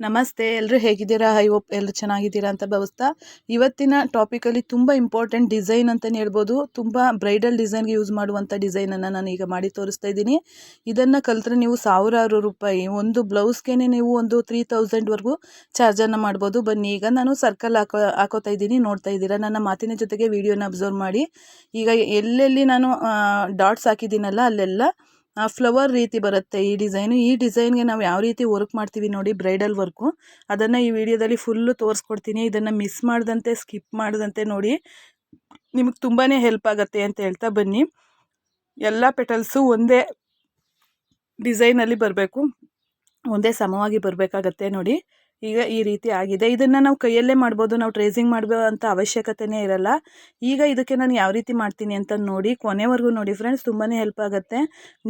ನಮಸ್ತೆ ಎಲ್ಲರೂ ಹೇಗಿದ್ದೀರಾ? ಐ ಹೋಪ್ ಎಲ್ಲರೂ ಚೆನ್ನಾಗಿದ್ದೀರಾ ಅಂತ ಭಾವಿಸ್ತಾ. ಇವತ್ತಿನ ಟಾಪಿಕಲ್ಲಿ ತುಂಬ ಇಂಪಾರ್ಟೆಂಟ್ ಡಿಸೈನ್ ಅಂತಲೇ ಹೇಳ್ಬೋದು. ತುಂಬ ಬ್ರೈಡಲ್ ಡಿಸೈನ್ಗೆ ಯೂಸ್ ಮಾಡುವಂಥ ಡಿಸೈನನ್ನು ನಾನು ಈಗ ಮಾಡಿ ತೋರಿಸ್ತಾ ಇದ್ದೀನಿ. ಇದನ್ನು ಕಲಿತ್ರೆ ನೀವು ಸಾವಿರಾರು ರೂಪಾಯಿ, ಒಂದು ಬ್ಲೌಸ್ಗೆ ನೀವು ಒಂದು ತ್ರೀ ತೌಸಂಡ್ವರೆಗೂ ಚಾರ್ಜನ್ನು ಮಾಡ್ಬೋದು. ಬನ್ನಿ, ಈಗ ನಾನು ಸರ್ಕಲ್ ಹಾಕೋ, ಹಾಕೋತಾ ಇದ್ದೀನಿ. ನೋಡ್ತಾ ಇದ್ದೀರಾ? ನನ್ನ ಮಾತಿನ ಜೊತೆಗೆ ವಿಡಿಯೋನ ಅಬ್ಸರ್ವ್ ಮಾಡಿ. ಈಗ ಎಲ್ಲೆಲ್ಲಿ ನಾನು ಡಾಟ್ಸ್ ಹಾಕಿದ್ದೀನಲ್ಲ, ಅಲ್ಲೆಲ್ಲ ಫ್ಲವರ್ ರೀತಿ ಬರುತ್ತೆ ಈ ಡಿಸೈನು. ಈ ಡಿಸೈನ್ಗೆ ನಾವು ಯಾವ ರೀತಿ ವರ್ಕ್ ಮಾಡ್ತೀವಿ ನೋಡಿ ಬ್ರೈಡಲ್ ವರ್ಕು. ಅದನ್ನು ಈ ವಿಡಿಯೋದಲ್ಲಿ ಫುಲ್ಲು ತೋರಿಸ್ಕೊಡ್ತೀನಿ. ಇದನ್ನು ಮಿಸ್ ಮಾಡದಂತೆ, ಸ್ಕಿಪ್ ಮಾಡದಂತೆ ನೋಡಿ ನಿಮಗೆ ತುಂಬಾ ಹೆಲ್ಪ್ ಆಗುತ್ತೆ ಅಂತ ಹೇಳ್ತಾ ಬನ್ನಿ. ಎಲ್ಲ ಪೆಟಲ್ಸು ಒಂದೇ ಡಿಸೈನಲ್ಲಿ ಬರಬೇಕು. ಒಂದೇ ಸಮವಾಗಿ ಬರಬೇಕಾಗತ್ತೆ ನೋಡಿ. ಈಗ ಈ ರೀತಿ ಆಗಿದೆ. ಇದನ್ನು ನಾವು ಕೈಯಲ್ಲೇ ಮಾಡ್ಬೋದು, ನಾವು ಟ್ರೇಸಿಂಗ್ ಮಾಡಬೇಕಂತ ಅವಶ್ಯಕತೆಯೇ ಇರಲ್ಲ. ಈಗ ಇದಕ್ಕೆ ನಾನು ಯಾವ ರೀತಿ ಮಾಡ್ತೀನಿ ಅಂತ ನೋಡಿ, ಕೊನೆವರೆಗೂ ನೋಡಿ ಫ್ರೆಂಡ್ಸ್ ತುಂಬಾ ಹೆಲ್ಪ್ ಆಗುತ್ತೆ.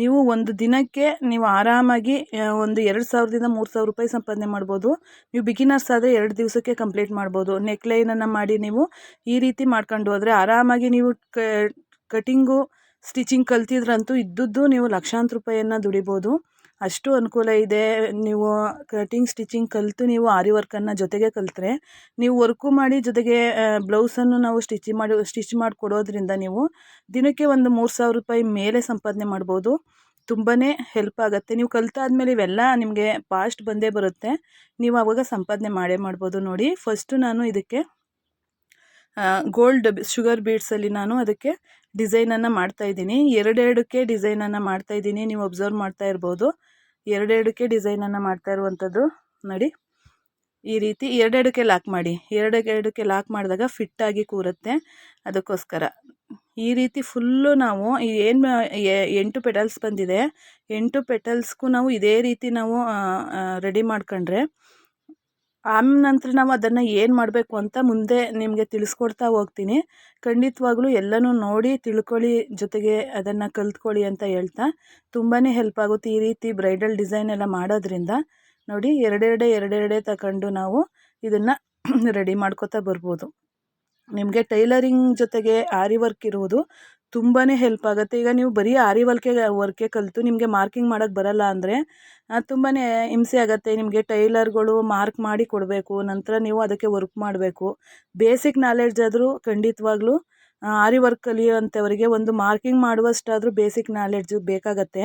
ನೀವು ಒಂದು ದಿನಕ್ಕೆ ನೀವು ಆರಾಮಾಗಿ ಒಂದು ಎರಡು ಸಾವಿರದಿಂದ ಮೂರು ಸಾವಿರ ರೂಪಾಯಿ ಸಂಪಾದನೆ ಮಾಡ್ಬೋದು. ನೀವು ಬಿಗಿನರ್ಸ್ ಆದರೆ ಎರಡು ದಿವಸಕ್ಕೆ ಕಂಪ್ಲೀಟ್ ಮಾಡ್ಬೋದು. ನೆಕ್ಲೈನನ್ನು ಮಾಡಿ ನೀವು ಈ ರೀತಿ ಮಾಡ್ಕೊಂಡು ಹೋದರೆ ಆರಾಮಾಗಿ ನೀವು ಕಟಿಂಗು ಸ್ಟಿಚಿಂಗ್ ಕಲ್ತಿದ್ರಂತೂ ಇದ್ದದ್ದು ನೀವು ಲಕ್ಷಾಂತರ ರೂಪಾಯಿಯನ್ನು ದುಡಿಬೋದು. ಅಷ್ಟು ಅನುಕೂಲ ಇದೆ. ನೀವು ಕಟಿಂಗ್, ಸ್ಟಿಚಿಂಗ್ ಕಲಿತು ನೀವು ಆರಿ ವರ್ಕನ್ನು ಜೊತೆಗೆ ಕಲಿತ್ರೆ, ನೀವು ವರ್ಕು ಮಾಡಿ ಜೊತೆಗೆ ಬ್ಲೌಸನ್ನು ನಾವು ಸ್ಟಿಚ್ ಮಾಡಿ ಸ್ಟಿಚ್ ಮಾಡಿ ಕೊಡೋದ್ರಿಂದ ನೀವು ದಿನಕ್ಕೆ ಒಂದು ಮೂರು ಸಾವಿರ ರೂಪಾಯಿ ಮೇಲೆ ಸಂಪಾದನೆ ಮಾಡ್ಬೋದು. ತುಂಬಾ ಹೆಲ್ಪ್ ಆಗುತ್ತೆ. ನೀವು ಕಲಿತಾದ್ಮೇಲೆ ಇವೆಲ್ಲ ನಿಮಗೆ ಪಾಸ್ಟ್ ಬಂದೇ ಬರುತ್ತೆ. ನೀವು ಆವಾಗ ಸಂಪಾದನೆ ಮಾಡೇ ಮಾಡ್ಬೋದು ನೋಡಿ. ಫಸ್ಟು ನಾನು ಇದಕ್ಕೆ ಗೋಲ್ಡ್ ಶುಗರ್ ಬೀಡ್ಸಲ್ಲಿ ನಾನು ಅದಕ್ಕೆ ಡಿಸೈನನ್ನು ಮಾಡ್ತಾಯಿದ್ದೀನಿ ಎರಡೆರಡಕ್ಕೆ ಡಿಸೈನನ್ನು ಮಾಡ್ತಾಯಿದ್ದೀನಿ ನೀವು ಅಬ್ಸರ್ವ್ ಮಾಡ್ತಾ ಇರ್ಬೋದು. ಎರಡೆರಡಕ್ಕೆ ಡಿಸೈನನ್ನು ಮಾಡ್ತಾ ಇರುವಂಥದ್ದು ನೋಡಿ. ಈ ರೀತಿ ಎರಡೆರಡಕ್ಕೆ ಲಾಕ್ ಮಾಡಿ. ಎರಡೆರಡಕ್ಕೆ ಲಾಕ್ ಮಾಡಿದಾಗ ಫಿಟ್ಟಾಗಿ ಕೂರುತ್ತೆ ಅದಕ್ಕೋಸ್ಕರ. ಈ ರೀತಿ ಫುಲ್ಲು ನಾವು ಏನು ಎಂಟು ಪೆಟಲ್ಸ್ ಬಂದಿದೆ. ಎಂಟು ಪೆಟಲ್ಸ್ಗೂ ನಾವು ಇದೇ ರೀತಿ ನಾವು ರೆಡಿ ಮಾಡ್ಕೊಂಡ್ರೆ ನಂತರ ನಾವು ಅದನ್ನು ಏನು ಮಾಡಬೇಕು ಅಂತ ಮುಂದೆ ನಿಮಗೆ ತಿಳಿಸ್ಕೊಡ್ತಾ ಹೋಗ್ತೀನಿ. ಖಂಡಿತವಾಗ್ಲೂ ಎಲ್ಲನೂ ನೋಡಿ ತಿಳ್ಕೊಳ್ಳಿ, ಜೊತೆಗೆ ಅದನ್ನು ಕಲ್ತ್ಕೊಳ್ಳಿ ಅಂತ ಹೇಳ್ತಾ ತುಂಬಾ ಹೆಲ್ಪ್ ಆಗುತ್ತೆ ಈ ರೀತಿ ಬ್ರೈಡಲ್ ಡಿಸೈನ್ ಎಲ್ಲ ಮಾಡೋದ್ರಿಂದ. ನೋಡಿ, ಎರಡೆರಡೆ ಎರಡೆರಡೆ ತಗೊಂಡು ನಾವು ಇದನ್ನು ರೆಡಿ ಮಾಡ್ಕೋತಾ ಬರ್ಬೋದು. ನಿಮಗೆ ಟೈಲರಿಂಗ್ ಜೊತೆಗೆ ಆರಿ ವರ್ಕ್ ಇರುವುದು ತುಂಬಾ ಹೆಲ್ಪ್ ಆಗುತ್ತೆ. ಈಗ ನೀವು ಬರೀ ಆರಿ ವರ್ಕೆ ವರ್ಕೆ ಕಲಿತು ನಿಮಗೆ ಮಾರ್ಕಿಂಗ್ ಮಾಡೋಕ್ಕೆ ಬರಲ್ಲ ಅಂದರೆ ತುಂಬಾ ಹಿಂಸೆ ಆಗುತ್ತೆ. ನಿಮಗೆ ಟೈಲರ್ಗಳು ಮಾರ್ಕ್ ಮಾಡಿ ಕೊಡಬೇಕು, ನಂತರ ನೀವು ಅದಕ್ಕೆ ವರ್ಕ್ ಮಾಡಬೇಕು. ಬೇಸಿಕ್ ನಾಲೆಡ್ಜ್ ಆದರೂ ಖಂಡಿತವಾಗ್ಲೂ ಆರಿ ವರ್ಕ್ ಕಲಿಯುವಂಥವರಿಗೆ ಒಂದು ಮಾರ್ಕಿಂಗ್ ಮಾಡುವಷ್ಟಾದರೂ ಬೇಸಿಕ್ ನಾಲೆಡ್ಜ್ ಬೇಕಾಗತ್ತೆ.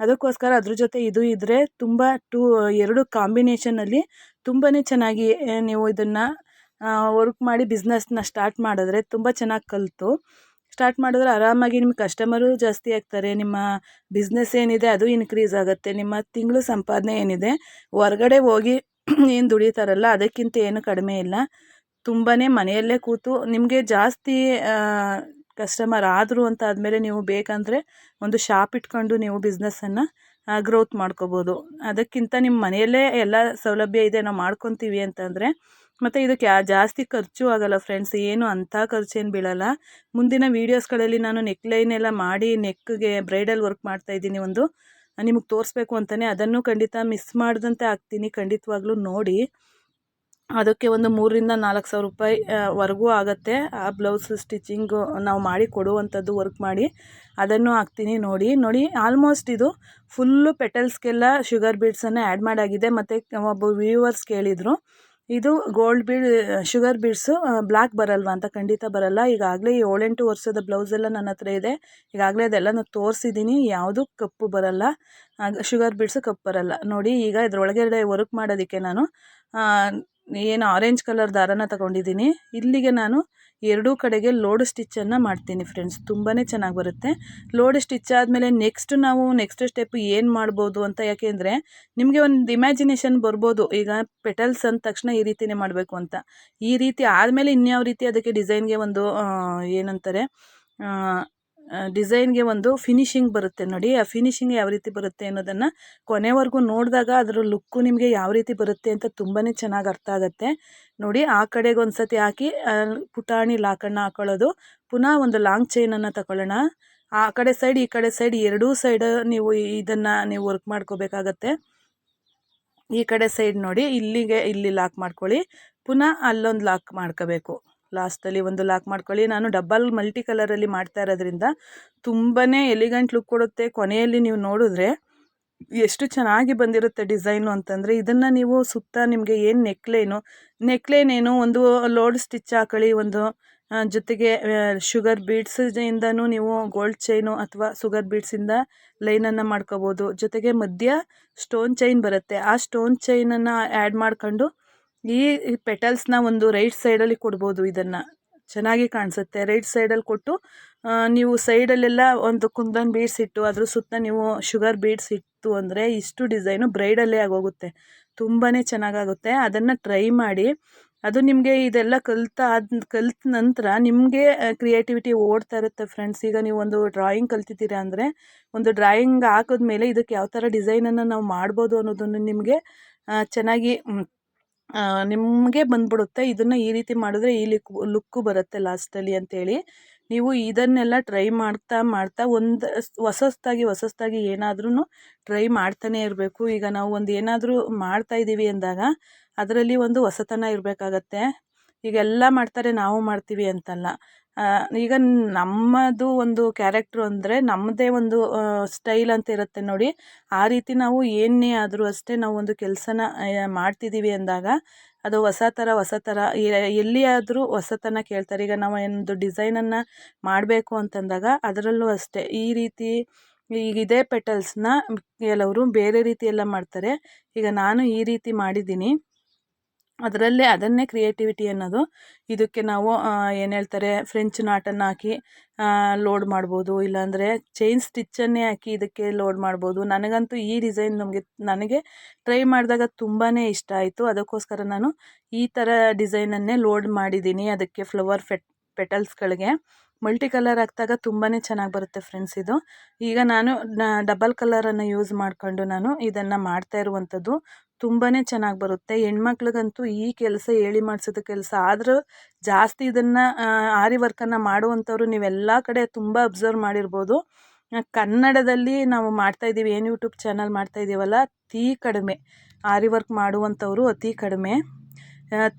ಅದಕ್ಕೋಸ್ಕರ ಅದ್ರ ಜೊತೆ ಇದು ಇದ್ದರೆ ತುಂಬ ಟೂ ಎರಡು ಕಾಂಬಿನೇಷನಲ್ಲಿ ತುಂಬಾ ಚೆನ್ನಾಗಿ ನೀವು ಇದನ್ನು ವರ್ಕ್ ಮಾಡಿ ಬಿಸ್ನೆಸ್ನ ಸ್ಟಾರ್ಟ್ ಮಾಡಿದ್ರೆ ತುಂಬ ಚೆನ್ನಾಗಿ ಕಲಿತು. ಸ್ಟಾರ್ಟ್ ಮಾಡಿದ್ರೆ ಆರಾಮಾಗಿ ನಿಮ್ಮ ಕಸ್ಟಮರು ಜಾಸ್ತಿ ಆಗ್ತಾರೆ. ನಿಮ್ಮ ಬಿಸ್ನೆಸ್ ಏನಿದೆ ಅದು ಇನ್ಕ್ರೀಸ್ ಆಗುತ್ತೆ. ನಿಮ್ಮ ತಿಂಗಳು ಸಂಪಾದನೆ ಏನಿದೆ, ಹೊರಗಡೆ ಹೋಗಿ ಏನು ದುಡಿತಾರಲ್ಲ, ಅದಕ್ಕಿಂತ ಏನು ಕಡಿಮೆ ಇಲ್ಲ. ತುಂಬಾ ಮನೆಯಲ್ಲೇ ಕೂತು ನಿಮಗೆ ಜಾಸ್ತಿ ಕಸ್ಟಮರ್ ಆದರು ಅಂತ ಆದಮೇಲೆ ನೀವು ಬೇಕಂದರೆ ಒಂದು ಶಾಪ್ ಇಟ್ಕೊಂಡು ನೀವು ಬಿಸ್ನೆಸ್ಸನ್ನು ಗ್ರೋತ್ ಮಾಡ್ಕೋಬೋದು. ಅದಕ್ಕಿಂತ ನಿಮ್ಮ ಮನೆಯಲ್ಲೇ ಎಲ್ಲ ಸೌಲಭ್ಯ ಇದೆ, ನಾವು ಮಾಡ್ಕೊತೀವಿ ಅಂತಂದರೆ ಮತ್ತು ಇದಕ್ಕೆ ಜಾಸ್ತಿ ಖರ್ಚು ಆಗೋಲ್ಲ ಫ್ರೆಂಡ್ಸ್ ಏನು ಅಂಥ ಖರ್ಚೇನು ಬೀಳಲ್ಲ. ಮುಂದಿನ ವೀಡಿಯೋಸ್ಗಳಲ್ಲಿ ನಾನು ನೆಕ್ಲೈನ್ ಎಲ್ಲ ಮಾಡಿ ನೆಕ್ಗೆ ಬ್ರೈಡಲ್ ವರ್ಕ್ ಮಾಡ್ತಾ ಇದ್ದೀನಿ ಒಂದು. ನಿಮಗೆ ತೋರಿಸ್ಬೇಕು ಅಂತಲೇ ಅದನ್ನು ಖಂಡಿತ ಮಿಸ್ ಮಾಡ್ದಂತೆ ಹಾಕ್ತೀನಿ ಖಂಡಿತವಾಗ್ಲೂ ನೋಡಿ. ಅದಕ್ಕೆ ಒಂದು ಮೂರರಿಂದ ನಾಲ್ಕು ಸಾವಿರ ರೂಪಾಯಿ ವರೆಗೂ ಆಗುತ್ತೆ. ಆ ಬ್ಲೌಸ್ ಸ್ಟಿಚಿಂಗು ನಾವು ಮಾಡಿ ಕೊಡುವಂಥದ್ದು ವರ್ಕ್ ಮಾಡಿ ಅದನ್ನು ಹಾಕ್ತೀನಿ ನೋಡಿ. ನೋಡಿ ಆಲ್ಮೋಸ್ಟ್ ಇದು ಫುಲ್ಲು ಪೆಟಲ್ಸ್ಗೆಲ್ಲ ಶುಗರ್ ಬೀಡ್ಸನ್ನು ಆ್ಯಡ್ ಮಾಡಾಗಿದೆ. ಮತ್ತು ಒಬ್ಬ ವ್ಯೂವರ್ಸ್ ಕೇಳಿದರು ಇದು gold bead sugar beads black ಬರಲ್ವಾ ಅಂತ ಖಂಡಿತ ಬರಲ್ಲ. ಈಗಾಗಲೇ ಏಳೆಂಟು ವರ್ಷದ ಬ್ಲೌಸ್ ಎಲ್ಲ ನನ್ನ ಹತ್ರ ಇದೆ. ಈಗಾಗಲೇ ನಾನು ತೋರಿಸಿದ್ದೀನಿ. ಯಾವುದು ಕಪ್ಪು ಬರಲ್ಲ. ಶುಗರ್ ಬೀಡ್ಸು ಕಪ್ಪು ಬರಲ್ಲ. ನೋಡಿ, ಈಗ ಇದರೊಳಗಡೆ ವರ್ಕ್ ಮಾಡೋದಕ್ಕೆ ನಾನು ಏನು ಆರೆಂಜ್ ಕಲರ್ ದಾರನ ತಗೊಂಡಿದ್ದೀನಿ. ಇಲ್ಲಿಗೆ ನಾನು ಎರಡೂ ಕಡೆಗೆ ಲೋಡ್ ಸ್ಟಿಚ್ಚನ್ನು ಮಾಡ್ತೀನಿ ಫ್ರೆಂಡ್ಸ್ ತುಂಬಾ ಚೆನ್ನಾಗಿ ಬರುತ್ತೆ. ಲೋಡ್ ಸ್ಟಿಚ್ ಆದಮೇಲೆ ನೆಕ್ಸ್ಟ್ ನಾವು ನೆಕ್ಸ್ಟ್ ಸ್ಟೆಪ್ ಏನು ಮಾಡ್ಬೋದು ಅಂತ ಯಾಕೆಂದರೆ ನಿಮಗೆ ಒಂದು ಇಮ್ಯಾಜಿನೇಷನ್ ಬರ್ಬೋದು. ಈಗ ಪೆಟಲ್ಸ್ ಅಂದ ತಕ್ಷಣ ಈ ರೀತಿಯೇ ಮಾಡಬೇಕು ಅಂತ. ಈ ರೀತಿ ಆದಮೇಲೆ ಇನ್ಯಾವ ರೀತಿ ಅದಕ್ಕೆ ಡಿಸೈನ್ಗೆ ಒಂದು ಏನಂತಾರೆ ಡಿಸೈನ್ಗೆ ಒಂದು ಫಿನಿಶಿಂಗ್ ಬರುತ್ತೆ ನೋಡಿ. ಆ ಫಿನಿಶಿಂಗ್ ಯಾವ ರೀತಿ ಬರುತ್ತೆ ಅನ್ನೋದನ್ನು ಕೊನೆವರೆಗೂ ನೋಡಿದಾಗ ಅದರ ಲುಕ್ಕು ನಿಮಗೆ ಯಾವ ರೀತಿ ಬರುತ್ತೆ ಅಂತ ತುಂಬಾ ಚೆನ್ನಾಗಿ ಅರ್ಥ ಆಗುತ್ತೆ. ನೋಡಿ, ಆ ಕಡೆಗೆ ಒಂದು ಸತಿ ಹಾಕಿ ಪುಟಾಣಿ ಲಾಕಣ್ಣ ಹಾಕೊಳ್ಳೋದು. ಪುನಃ ಒಂದು ಲಾಂಗ್ ಚೈನನ್ನು ತಗೊಳ್ಳೋಣ ಆ ಕಡೆ ಸೈಡ್, ಈ ಕಡೆ ಸೈಡ್ ಎರಡೂ ಸೈಡ್ ನೀವು ಇದನ್ನು ನೀವು ವರ್ಕ್ ಮಾಡ್ಕೋಬೇಕಾಗತ್ತೆ. ಈ ಕಡೆ ಸೈಡ್ ನೋಡಿ, ಇಲ್ಲಿಗೆ ಇಲ್ಲಿ ಲಾಕ್ ಮಾಡ್ಕೊಳ್ಳಿ. ಪುನಃ ಅಲ್ಲೊಂದು ಲಾಕ್ ಮಾಡ್ಕೋಬೇಕು. ಲಾಸ್ಟಲ್ಲಿ ಒಂದು ಲಾಕ್ ಮಾಡ್ಕೊಳ್ಳಿ. ನಾನು ಡಬ್ಬಲ್ ಮಲ್ಟಿ ಕಲರಲ್ಲಿ ಮಾಡ್ತಾ ಇರೋದ್ರಿಂದ ತುಂಬಾ ಎಲಿಗೆಂಟ್ ಲುಕ್ ಕೊಡುತ್ತೆ. ಕೊನೆಯಲ್ಲಿ ನೀವು ನೋಡಿದ್ರೆ ಎಷ್ಟು ಚೆನ್ನಾಗಿ ಬಂದಿರುತ್ತೆ ಡಿಸೈನು ಅಂತಂದರೆ ಇದನ್ನು ನೀವು ಸುತ್ತ ನಿಮಗೆ ಏನು ನೆಕ್ಲೇನು, ನೆಕ್ಲೇನೇನು ಒಂದು ಲೋಡ್ ಸ್ಟಿಚ್ ಹಾಕೊಳ್ಳಿ. ಒಂದು ಜೊತೆಗೆ ಶುಗರ್ ಬೀಡ್ಸಿಂದನೂ ನೀವು ಗೋಲ್ಡ್ ಚೈನು ಅಥವಾ ಶುಗರ್ ಬೀಡ್ಸಿಂದ ಲೈನನ್ನು ಮಾಡ್ಕೋಬೋದು. ಜೊತೆಗೆ ಮಧ್ಯ ಸ್ಟೋನ್ ಚೈನ್ ಬರುತ್ತೆ. ಆ ಸ್ಟೋನ್ ಚೈನನ್ನು ಆ್ಯಡ್ ಮಾಡ್ಕೊಂಡು ಈ ಪೆಟಲ್ಸ್ನ ಒಂದು ರೈಟ್ ಸೈಡಲ್ಲಿ ಕೊಡ್ಬೋದು ಇದನ್ನು. ಚೆನ್ನಾಗಿ ಕಾಣಿಸುತ್ತೆ. ರೈಟ್ ಸೈಡಲ್ಲಿ ಕೊಟ್ಟು ನೀವು ಸೈಡಲ್ಲೆಲ್ಲ ಒಂದು ಕುಂದನ್ ಬೀಡ್ಸ್ ಇಟ್ಟು, ಅದ್ರ ಸುತ್ತ ನೀವು ಶುಗರ್ ಬೀಡ್ಸ್ ಇಟ್ಟು ಅಂದರೆ ಇಷ್ಟು ಡಿಸೈನು ಬ್ರೈಡಲ್ಲೇ ಆಗೋಗುತ್ತೆ. ತುಂಬಾ ಚೆನ್ನಾಗಾಗುತ್ತೆ. ಅದನ್ನು ಟ್ರೈ ಮಾಡಿ, ಅದು ನಿಮಗೆ ಇದೆಲ್ಲ ಕಲ್ತ ಆದ, ಕಲ್ತ ನಂತರ ನಿಮಗೆ ಕ್ರಿಯೇಟಿವಿಟಿ ಓಡ್ತಾ ಇರುತ್ತೆ ಫ್ರೆಂಡ್ಸ್ ಈಗ ನೀವು ಒಂದು ಡ್ರಾಯಿಂಗ್ ಕಲ್ತಿದ್ದೀರಾ ಅಂದರೆ, ಒಂದು ಡ್ರಾಯಿಂಗ್ ಹಾಕಿದ್ಮೇಲೆ ಇದಕ್ಕೆ ಯಾವ ಥರ ಡಿಸೈನನ್ನು ನಾವು ಮಾಡ್ಬೋದು ಅನ್ನೋದನ್ನು ನಿಮಗೆ ಚೆನ್ನಾಗಿ ನಿಮಗೆ ಬಂದ್ಬಿಡುತ್ತೆ. ಇದನ್ನು ಈ ರೀತಿ ಮಾಡಿದ್ರೆ ಈ ಲಿಕ್, ಲುಕ್ಕು ಬರುತ್ತೆ ಲಾಸ್ಟಲ್ಲಿ ಅಂತೇಳಿ. ನೀವು ಇದನ್ನೆಲ್ಲ ಟ್ರೈ ಮಾಡ್ತಾ ಮಾಡ್ತಾ ಒಂದು ಹೊಸಸ್ತಾಗಿ ಹೊಸಸ್ತಾಗಿ ಹೊಸ ಏನಾದ್ರೂ ಟ್ರೈ ಮಾಡ್ತಾನೆ ಇರಬೇಕು. ಈಗ ನಾವು ಒಂದು ಏನಾದರೂ ಮಾಡ್ತಾ ಇದ್ದೀವಿ ಅಂದಾಗ ಅದರಲ್ಲಿ ಒಂದು ಹೊಸತನ ಇರಬೇಕಾಗತ್ತೆ. ಈಗ ಎಲ್ಲ ಮಾಡ್ತಾರೆ, ನಾವು ಮಾಡ್ತೀವಿ ಅಂತಲ್ಲ. ಈಗ ನಮ್ಮದು ಒಂದು ಕ್ಯಾರೆಕ್ಟ್ರು ಅಂದರೆ ನಮ್ಮದೇ ಒಂದು ಸ್ಟೈಲ್ ಅಂತ ಇರುತ್ತೆ ನೋಡಿ. ಆ ರೀತಿ ನಾವು ಏನೇ ಆದರೂ ಅಷ್ಟೇ ನಾವು ಒಂದು ಕೆಲಸನ ಮಾಡ್ತಿದ್ದೀವಿ ಅಂದಾಗ ಅದು ಹೊಸ ಥರ ಹೊಸ ಥರ ಎಲ್ಲಿಯಾದರೂ ಹೊಸತನ ಕೇಳ್ತಾರೆ. ಈಗ ನಾವು ಒಂದು ಡಿಸೈನನ್ನು ಮಾಡಬೇಕು ಅಂತಂದಾಗ ಅದರಲ್ಲೂ ಅಷ್ಟೇ. ಈ ರೀತಿ ಈಗ ಇದೇ ಪೆಟಲ್ಸ್ನ ಕೆಲವರು ಬೇರೆ ರೀತಿಯೆಲ್ಲ ಮಾಡ್ತಾರೆ. ಈಗ ನಾನು ಈ ರೀತಿ ಮಾಡಿದ್ದೀನಿ. ಅದರಲ್ಲೇ ಅದನ್ನೇ ಕ್ರಿಯೇಟಿವಿಟಿ ಅನ್ನೋದು. ಇದಕ್ಕೆ ನಾವು ಏನು ಹೇಳ್ತಾರೆ ಫ್ರೆಂಚ್ ನಾಟನ್ನು ಹಾಕಿ ಲೋಡ್ ಮಾಡ್ಬೋದು. ಇಲ್ಲಾಂದರೆ ಚೈನ್ ಸ್ಟಿಚ್ಚನ್ನೇ ಹಾಕಿ ಇದಕ್ಕೆ ಲೋಡ್ ಮಾಡ್ಬೋದು. ನನಗಂತೂ ಈ ಡಿಸೈನ್ ನಮಗೆ, ನನಗೆ ಟ್ರೈ ಮಾಡಿದಾಗ ತುಂಬಾ ಇಷ್ಟ ಆಯಿತು. ಅದಕ್ಕೋಸ್ಕರ ನಾನು ಈ ಥರ ಡಿಸೈನನ್ನೇ ಲೋಡ್ ಮಾಡಿದ್ದೀನಿ ಅದಕ್ಕೆ ಫ್ಲವರ್ ಫೆಟ್ ಪೆಟಲ್ಸ್ಗಳಿಗೆ ಮಲ್ಟಿ ಕಲರ್ ಹಾಕಿದಾಗ ತುಂಬಾ ಚೆನ್ನಾಗಿ ಬರುತ್ತೆ ಫ್ರೆಂಡ್ಸ್ ಇದು. ಈಗ ನಾನು ಡಬಲ್ ಕಲರನ್ನು ಯೂಸ್ ಮಾಡಿಕೊಂಡು ನಾನು ಇದನ್ನು ಮಾಡ್ತಾ ಇರುವಂಥದ್ದು. ತುಂಬಾ ಚೆನ್ನಾಗಿ ಬರುತ್ತೆ. ಹೆಣ್ಮಕ್ಳಿಗಂತೂ ಈ ಕೆಲಸ ಹೇಳಿ ಮಾಡಿಸಿದ ಕೆಲಸ. ಆದರೂ ಜಾಸ್ತಿ ಇದನ್ನು ಆರಿ ವರ್ಕನ್ನು ಮಾಡುವಂಥವ್ರು ನೀವೆಲ್ಲ ಕಡೆ ತುಂಬ ಅಬ್ಸರ್ವ್ ಮಾಡಿರ್ಬೋದು. ಕನ್ನಡದಲ್ಲಿ ನಾವು ಮಾಡ್ತಾ ಇದ್ದೀವಿ, ಏನು ಯೂಟ್ಯೂಬ್ ಚಾನಲ್ ಮಾಡ್ತಾ ಇದ್ದೀವಲ್ಲ, ಅತೀ ಕಡಿಮೆ. ಆರಿ ವರ್ಕ್ ಮಾಡುವಂಥವ್ರು ಅತಿ ಕಡಿಮೆ.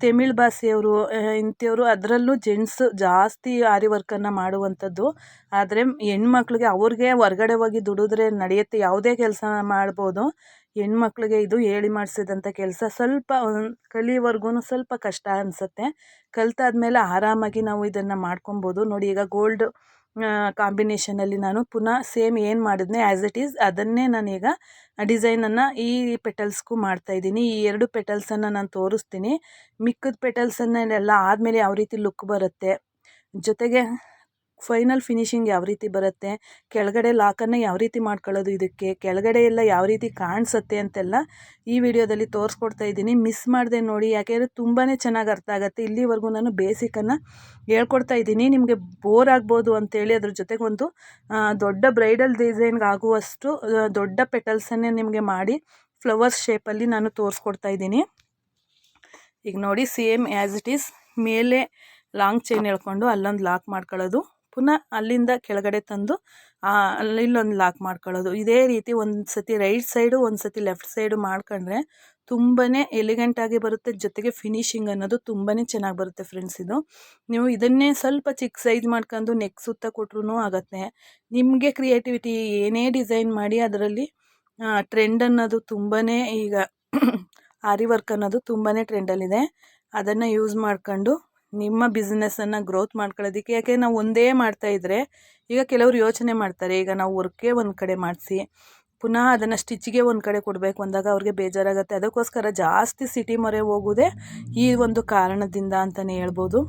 ತಮಿಳ್ ಭಾಷೆಯವರು ಇಂಥವರು ಅದರಲ್ಲೂ ಜೆಂಟ್ಸ್ ಜಾಸ್ತಿ ಆರಿ ವರ್ಕನ್ನು ಮಾಡುವಂಥದ್ದು. ಆದರೆ ಹೆಣ್ಮಕ್ಳಿಗೆ ಅವ್ರಿಗೆ ಹೊರ್ಗಡೆ ಹೋಗಿ ದುಡಿದ್ರೆ ನಡೆಯುತ್ತೆ, ಯಾವುದೇ ಕೆಲಸ ಮಾಡ್ಬೋದು. ಹೆಣ್ಮಕ್ಳಿಗೆ ಇದು ಹೇಳಿ ಮಾಡಿಸಿದಂಥ ಕೆಲಸ ಸ್ವಲ್ಪ ಕಲಿಯೋವರೆಗೂ ಸ್ವಲ್ಪ ಕಷ್ಟ ಅನಿಸುತ್ತೆ. ಕಲಿತಾದ್ಮೇಲೆ ಆರಾಮಾಗಿ ನಾವು ಇದನ್ನು ಮಾಡ್ಕೊಬೋದು. ನೋಡಿ ಈಗ ಗೋಲ್ಡ್ ಕಾಂಬಿನೇಷನಲ್ಲಿ ನಾನು ಪುನಃ ಸೇಮ್ ಏನು ಮಾಡಿದ್ನೆ ಆ್ಯಸ್ ಇಟ್ ಈಸ್ ಅದನ್ನೇ ನಾನೀಗ ಡಿಸೈನನ್ನು ಈ ಪೆಟಲ್ಸ್ಗೂ ಮಾಡ್ತಾಯಿದ್ದೀನಿ ಈ ಎರಡು ಪೆಟಲ್ಸನ್ನು ನಾನು ತೋರಿಸ್ತೀನಿ. ಮಿಕ್ಕಿದ ಪೆಟಲ್ಸನ್ನೆಲ್ಲ ಆದಮೇಲೆ ಯಾವ ರೀತಿ ಲುಕ್ ಬರುತ್ತೆ? ಜೊತೆಗೆ ಫೈನಲ್ ಫಿನಿಶಿಂಗ್ ಯಾವ ರೀತಿ ಬರುತ್ತೆ, ಕೆಳಗಡೆ ಲಾಕನ್ನು ಯಾವ ರೀತಿ ಮಾಡ್ಕೊಳ್ಳೋದು ಇದಕ್ಕೆ, ಕೆಳಗಡೆ ಎಲ್ಲ ಯಾವ ರೀತಿ ಕಾಣಿಸುತ್ತೆ ಅಂತೆಲ್ಲ ಈ ವಿಡಿಯೋದಲ್ಲಿ ತೋರಿಸ್ಕೊಡ್ತಾ ಇದ್ದೀನಿ. ಮಿಸ್ ಮಾಡಿದೆ ನೋಡಿ ಯಾಕೆಂದರೆ ತುಂಬಾ ಚೆನ್ನಾಗಿ ಅರ್ಥ ಆಗುತ್ತೆ. ಇಲ್ಲಿವರೆಗೂ ನಾನು ಬೇಸಿಕನ್ನು ಹೇಳ್ಕೊಡ್ತಾ ಇದ್ದೀನಿ. ನಿಮಗೆ ಬೋರ್ ಆಗ್ಬೋದು ಅಂತೇಳಿ ಅದ್ರ ಜೊತೆಗೆ ಒಂದು ದೊಡ್ಡ ಬ್ರೈಡಲ್ ಡಿಸೈನ್ಗೆ ಆಗುವಷ್ಟು ದೊಡ್ಡ ಪೆಟಲ್ಸನ್ನೇ ನಿಮಗೆ ಮಾಡಿ ಫ್ಲವರ್ಸ್ ಶೇಪಲ್ಲಿ ನಾನು ತೋರಿಸ್ಕೊಡ್ತಾ ಇದ್ದೀನಿ. ಈಗ ನೋಡಿ ಸೇಮ್ ಆ್ಯಸ್ ಇಟ್ ಈಸ್ ಮೇಲೆ ಲಾಂಗ್ ಚೈನ್ ಹೇಳ್ಕೊಂಡು ಅಲ್ಲೊಂದು ಲಾಕ್ ಮಾಡ್ಕೊಳ್ಳೋದು. ಪುನಃ ಅಲ್ಲಿಂದ ಕೆಳಗಡೆ ತಂದು ಇಲ್ಲೊಂದು ಲಾಕ್ ಮಾಡ್ಕೊಳ್ಳೋದು. ಇದೇ ರೀತಿ ಒಂದು ಸತಿ ರೈಟ್ ಸೈಡು ಒಂದು ಸತಿ ಲೆಫ್ಟ್ ಸೈಡು ಮಾಡ್ಕೊಂಡ್ರೆ ತುಂಬಾ ಎಲಿಗೆಂಟಾಗಿ ಬರುತ್ತೆ. ಜೊತೆಗೆ ಫಿನಿಶಿಂಗ್ ಅನ್ನೋದು ತುಂಬಾ ಚೆನ್ನಾಗಿ ಬರುತ್ತೆ ಫ್ರೆಂಡ್ಸ್ ಇದು. ನೀವು ಇದನ್ನೇ ಸ್ವಲ್ಪ ಚಿಕ್ಕ ಸೈಜ್ ಮಾಡ್ಕೊಂಡು ನೆಕ್ ಸುತ್ತ ಕೊಟ್ರೂ ಆಗುತ್ತೆ. ನಿಮಗೆ ಕ್ರಿಯೇಟಿವಿಟಿ ಏನೇ ಡಿಸೈನ್ ಮಾಡಿ ಅದರಲ್ಲಿ ಟ್ರೆಂಡ್ ಅನ್ನೋದು ತುಂಬಾ ಈಗ ಆರಿ ವರ್ಕ್ ಅನ್ನೋದು ತುಂಬಾ ಟ್ರೆಂಡಲ್ಲಿದೆ. ಅದನ್ನು ಯೂಸ್ ಮಾಡ್ಕೊಂಡು ನಿಮ್ಮ ಬಿಸ್ನೆಸ್ಸನ್ನು ಗ್ರೋತ್ ಮಾಡ್ಕೊಳ್ಳೋದಕ್ಕೆ, ಯಾಕೆ ನಾವು ಒಂದೇ ಮಾಡ್ತಾ ಇದ್ದರೆ ಈಗ ಕೆಲವರು ಯೋಚನೆ ಮಾಡ್ತಾರೆ, ಈಗ ನಾವು ವರ್ಕೇ ಒಂದು ಕಡೆ ಮಾಡಿಸಿ, ಪುನಃ ಅದನ್ನು ಸ್ಟಿಚ್ಗೆ ಒಂದು ಕಡೆ ಕೊಡಬೇಕು ಅಂದಾಗ ಅವ್ರಿಗೆ ಬೇಜಾರಾಗುತ್ತೆ. ಅದಕ್ಕೋಸ್ಕರ ಜಾಸ್ತಿ ಸಿಟಿ ಮೊರೆ ಹೋಗೋದೇ ಈ ಒಂದು ಕಾರಣದಿಂದ ಅಂತಲೇ ಹೇಳ್ಬೋದು.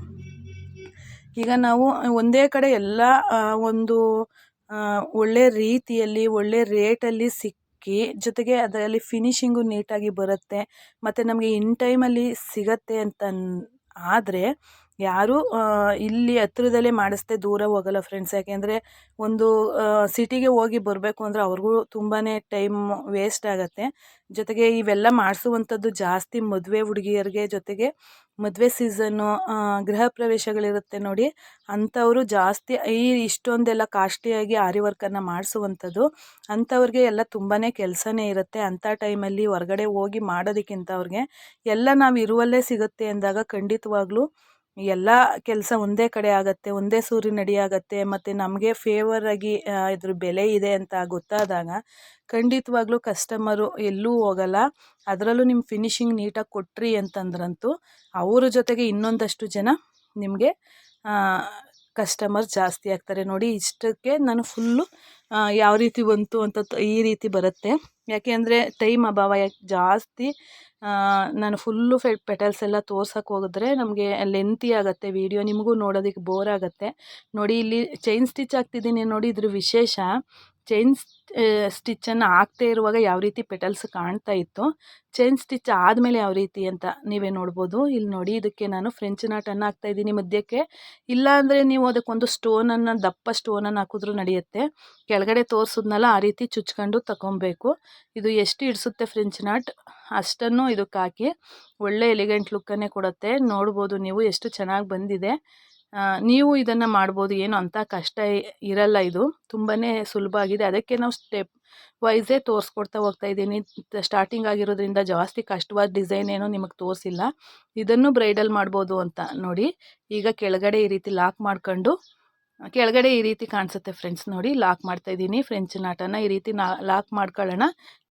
ಈಗ ನಾವು ಒಂದೇ ಕಡೆ ಎಲ್ಲ ಒಂದು ಒಳ್ಳೆ ರೀತಿಯಲ್ಲಿ, ಒಳ್ಳೆ ರೇಟಲ್ಲಿ ಸಿಕ್ಕಿ, ಜೊತೆಗೆ ಅದರಲ್ಲಿ ಫಿನಿಶಿಂಗು ನೀಟಾಗಿ ಬರುತ್ತೆ, ಮತ್ತು ನಮಗೆ ಇನ್ ಟೈಮಲ್ಲಿ ಸಿಗತ್ತೆ ಅಂತ ಆದರೆ ಯಾರೂ ಇಲ್ಲಿ ಹತ್ರದಲ್ಲೇ ಮಾಡಿಸ್ದೆ ದೂರ ಹೋಗಲ್ಲ ಫ್ರೆಂಡ್ಸ್ ಯಾಕೆಂದರೆ ಒಂದು ಸಿಟಿಗೆ ಹೋಗಿ ಬರಬೇಕು ಅಂದರೆ ಅವ್ರಿಗೂ ತುಂಬಾ ಟೈಮ್ ವೇಸ್ಟ್ ಆಗುತ್ತೆ. ಜೊತೆಗೆ ಇವೆಲ್ಲ ಮಾಡಿಸುವಂಥದ್ದು ಜಾಸ್ತಿ ಮದುವೆ ಹುಡುಗಿಯರಿಗೆ ಜೊತೆಗೆ ಮದುವೆ ಸೀಸನ್ನು ಗೃಹ ಪ್ರವೇಶಗಳಿರುತ್ತೆ ನೋಡಿ, ಅಂಥವರು ಜಾಸ್ತಿ ಈ ಇಷ್ಟೊಂದೆಲ್ಲ ಕಾಸ್ಟ್ಲಿಯಾಗಿ ಆರಿ ವರ್ಕನ್ನು ಮಾಡಿಸುವಂಥದ್ದು ಅಂಥವ್ರಿಗೆ ಎಲ್ಲ ತುಂಬಾ ಕೆಲಸನೇ ಇರುತ್ತೆ. ಅಂಥ ಟೈಮಲ್ಲಿ ಹೊರಗಡೆ ಹೋಗಿ ಮಾಡೋದಕ್ಕಿಂತ ಅವ್ರಿಗೆ ಎಲ್ಲ ನಾವು ಇರುವಲ್ಲೇ ಸಿಗುತ್ತೆ ಅಂದಾಗ ಖಂಡಿತವಾಗ್ಲೂ ಎಲ್ಲ ಕೆಲಸ ಒಂದೇ ಕಡೆ ಆಗುತ್ತೆ, ಒಂದೇ ಸೂರಿನಡಿ ಆಗುತ್ತೆ, ಮತ್ತು ನಮಗೆ ಫೇವರ್ ಆಗಿ ಇದ್ರ ಬೆಲೆ ಇದೆ ಅಂತ ಗೊತ್ತಾದಾಗ ಖಂಡಿತವಾಗ್ಲೂ ಕಸ್ಟಮರು ಎಲ್ಲೂ ಹೋಗಲ್ಲ. ಅದರಲ್ಲೂ ನಿಮ್ಮ ಫಿನಿಶಿಂಗ್ ನೀಟಾಗಿ ಕೊಟ್ರಿ ಅಂತಂದ್ರಂತೂ ಅವರ ಜೊತೆಗೆ ಇನ್ನೊಂದಷ್ಟು ಜನ ನಿಮಗೆ ಕಸ್ಟಮರ್ ಜಾಸ್ತಿ ಆಗ್ತಾರೆ ನೋಡಿ, ಇಷ್ಟಕ್ಕೆ ನಾನು ಫುಲ್ಲು ಯಾವ ರೀತಿ ಬಂತು ಅಂತ ಈ ರೀತಿ ಬರುತ್ತೆ. ಯಾಕೆ ಅಂದರೆ ಟೈಮ್ ಅಭಾವ ಯಾಕೆ ಜಾಸ್ತಿ ನಾನು ಫುಲ್ಲು ಫೆ ಪೆಟಲ್ಸ್ ಎಲ್ಲ ತೋರ್ಸೋಕೆ ಹೋಗಿದ್ರೆ ನಮಗೆ ಲೆಂತಿ ಆಗುತ್ತೆ ವಿಡಿಯೋ ನಿಮಗೂ ನೋಡೋದಕ್ಕೆ ಬೋರ್ ಆಗುತ್ತೆ. ನೋಡಿ, ಇಲ್ಲಿ ಚೈನ್ ಸ್ಟಿಚ್ ಆಗ್ತಿದ್ದೀನಿ ನೋಡಿ, ಇದ್ರ ವಿಶೇಷ. ಚೈನ್ ಸ್ಟಿಚ್ಚನ್ನು ಹಾಕ್ತೇ ಇರುವಾಗ ಯಾವ ರೀತಿ ಪೆಟಲ್ಸ್ ಕಾಣ್ತಾ ಇತ್ತು ಚೈನ್ ಸ್ಟಿಚ್ ಆದಮೇಲೆ ಯಾವ ರೀತಿ ಅಂತ ನೀವೇ ನೋಡ್ಬೋದು. ಇಲ್ಲಿ ನೋಡಿ ಇದಕ್ಕೆ ನಾನು ಫ್ರೆಂಚ್ ನಾಟನ್ನು ಹಾಕ್ತಾ ಇದ್ದೀನಿ ಮಧ್ಯಕ್ಕೆ. ಇಲ್ಲ ಅಂದರೆ ನೀವು ಅದಕ್ಕೊಂದು ಸ್ಟೋನನ್ನು ದಪ್ಪ ಸ್ಟೋನನ್ನು ಹಾಕಿದ್ರೂ ನಡೆಯುತ್ತೆ. ಕೆಳಗಡೆ ತೋರಿಸಿದ್ನಲ್ಲ ಆ ರೀತಿ ಚುಚ್ಕೊಂಡು ತಗೊಬೇಕು ಇದು ಎಷ್ಟು ಇಡಿಸುತ್ತೆ ಫ್ರೆಂಚ್ ನಾಟ್ ಅಷ್ಟನ್ನು ಇದಕ್ಕೆ ಹಾಕಿ. ಒಳ್ಳೆ ಎಲಿಗೆಂಟ್ ಲುಕ್ಕನ್ನೇ ಕೊಡುತ್ತೆ. ನೋಡ್ಬೋದು ನೀವು ಎಷ್ಟು ಚೆನ್ನಾಗಿ ಬಂದಿದೆ. ನೀವು ಇದನ್ನು ಮಾಡ್ಬೋದು, ಏನು ಅಂಥ ಕಷ್ಟ ಇರಲ್ಲ ಇದು. ತುಂಬಾ ಸುಲಭ ಆಗಿದೆ. ಅದಕ್ಕೆ ನಾವು ಸ್ಟೆಪ್ ವೈಸೇ ತೋರಿಸ್ಕೊಡ್ತಾ ಹೋಗ್ತಾ ಇದ್ದೀನಿ. ಸ್ಟಾರ್ಟಿಂಗ್ ಆಗಿರೋದ್ರಿಂದ ಜಾಸ್ತಿ ಕಷ್ಟವಾದ ಡಿಸೈನ್ ಏನೂ ನಿಮಗೆ ತೋರಿಸಿಲ್ಲ. ಇದನ್ನು ಬ್ರೈಡಲ್ ಮಾಡ್ಬೋದು ಅಂತ ನೋಡಿ. ಈಗ ಕೆಳಗಡೆ ಈ ರೀತಿ ಲಾಕ್ ಮಾಡ್ಕೊಂಡು, ಕೆಳಗಡೆ ಈ ರೀತಿ ಕಾಣಿಸುತ್ತೆ ಫ್ರೆಂಡ್ಸ್ ನೋಡಿ. ಲಾಕ್ ಮಾಡ್ತಾ ಇದ್ದೀನಿ. ಫ್ರೆಂಚ್ ನಾಟನ್ನು ಈ ರೀತಿ ನಾ, ಲಾಕ್ ಮಾಡ್ಕೊಳ್ಳೋಣ.